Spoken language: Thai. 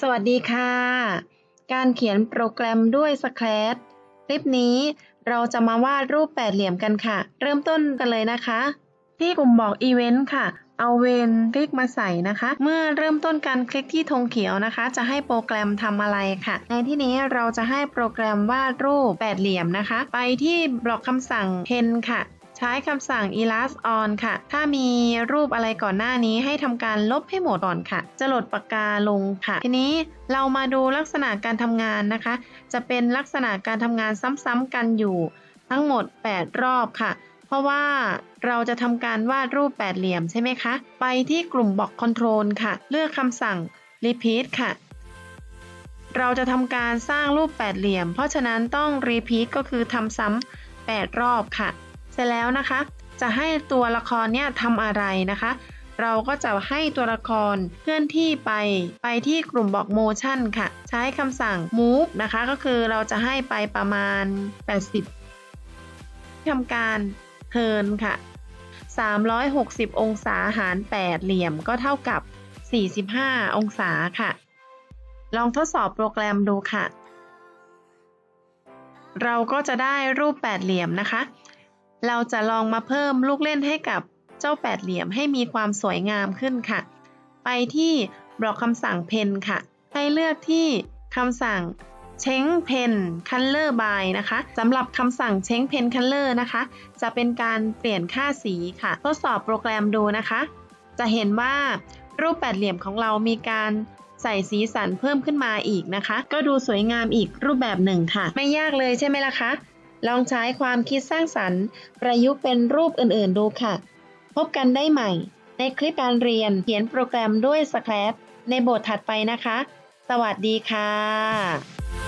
สวัสดีค่ะ การเขียนโปรแกรมด้วย Scratch คลิปนี้เราจะมาวาดรูปแปดเหลี่ยมกันค่ะ เริ่มต้นกันเลยนะคะ ที่กลุ่มบอกอีเวนต์ค่ะ เอาเวนคลิกมาใส่นะคะ เมื่อเริ่มต้นการคลิกที่ธงเขียวนะคะ จะให้โปรแกรมทำอะไรค่ะ ในที่นี้เราจะให้โปรแกรมวาดรูปแปดเหลี่ยมนะคะ ไปที่บล็อกคำสั่ง pen ค่ะ ใช้คำสั่ง erase on ค่ะ ถ้ามีรูปอะไรก่อนหน้านี้ให้ทำการลบให้หมดก่อนค่ะ จะโหลดปากกาลงค่ะ ทีนี้เรามาดูลักษณะการทำงานนะคะ จะเป็นลักษณะการทำงานซ้ำๆกันอยู่ทั้งหมด 8 รอบค่ะ เพราะว่าเราจะทำการวาดรูปแปดเหลี่ยมใช่ไหมคะ ไปที่กลุ่มบอก Control ค่ะ เลือกคำสั่ง Repeat ค่ะ เราจะทำการสร้างรูปแปดเหลี่ยม เพราะฉะนั้นต้อง Repeat ก็คือทำซ้ำ8รอบค่ะ เสร็จแล้วนะคะ จะให้ตัวละครเนี่ยทำอะไรนะคะ เราก็จะให้ตัวละครเคลื่อนที่ไป ไปที่กลุ่มบอก motion ค่ะ ใช้คำสั่ง move นะคะ ก็คือเราจะให้ไปประมาณ 80ทำการ turn ค่ะ 360 องศาหาร 8 เหลี่ยมก็เท่ากับ 45 องศาค่ะ ลองทดสอบโปรแกรมดูค่ะ เราก็จะได้รูปแปดเหลี่ยมนะคะ เราจะลองมาเพิ่มลูกเล่นให้กับเจ้าแปดเหลี่ยมให้มีความสวยงามขึ้นค่ะ ไปที่บล็อกคำสั่ง pen ค่ะ ให้เลือกที่คำสั่ง change pen color by นะคะสำหรับคำสั่ง change pen color นะคะ จะเป็นการเปลี่ยนค่าสีค่ะ ทดสอบโปรแกรมดูนะคะ จะเห็นว่ารูปแปดเหลี่ยมของเรามีการใส่สีสันเพิ่มขึ้นมาอีกนะคะ ก็ดูสวยงามอีกรูปแบบหนึ่งค่ะ ไม่ยากเลยใช่ไหมล่ะคะ ลองใช้ความคิดสร้างสรรค์ ประยุกต์เป็นรูปอื่นๆดูค่ะ พบกันได้ใหม่ ในคลิปการเรียนเขียนโปรแกรมด้วยสแครปในบทถัดไปนะคะ สวัสดีค่ะ